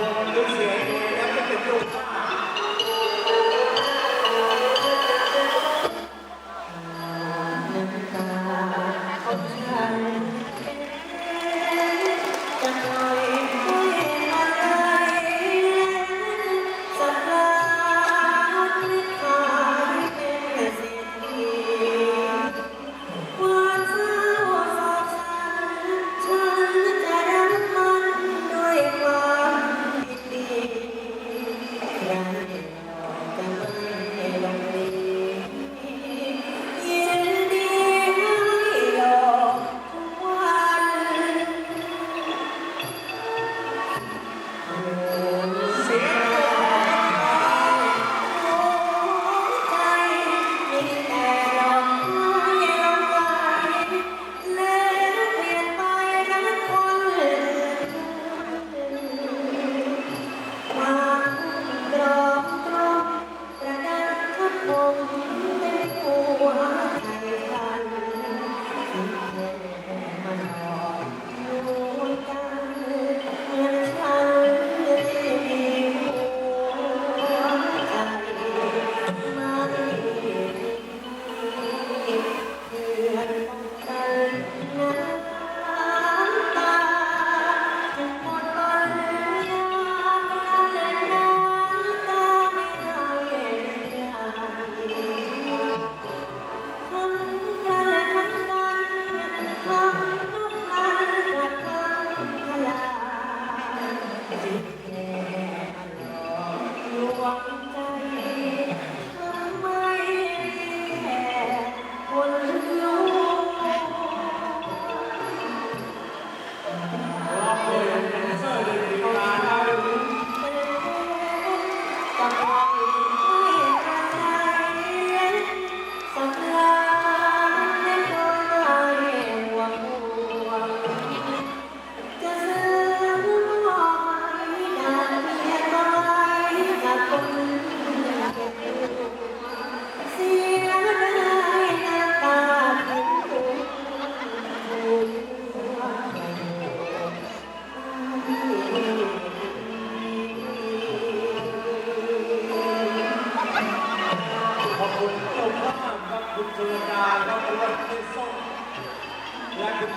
bola, número 2.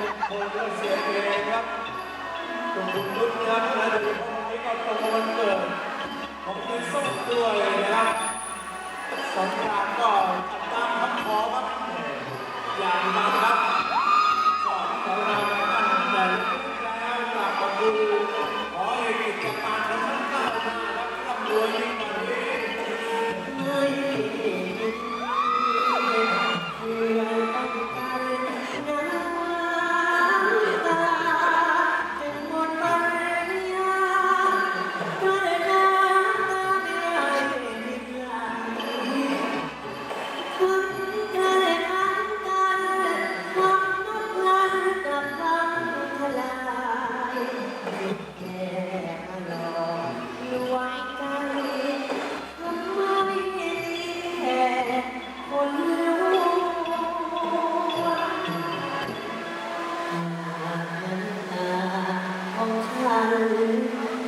มงคลและเสียเองครับขอบคุณทุกท่านนะ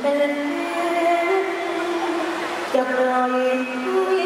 เป็นเรื่องจะปล่อย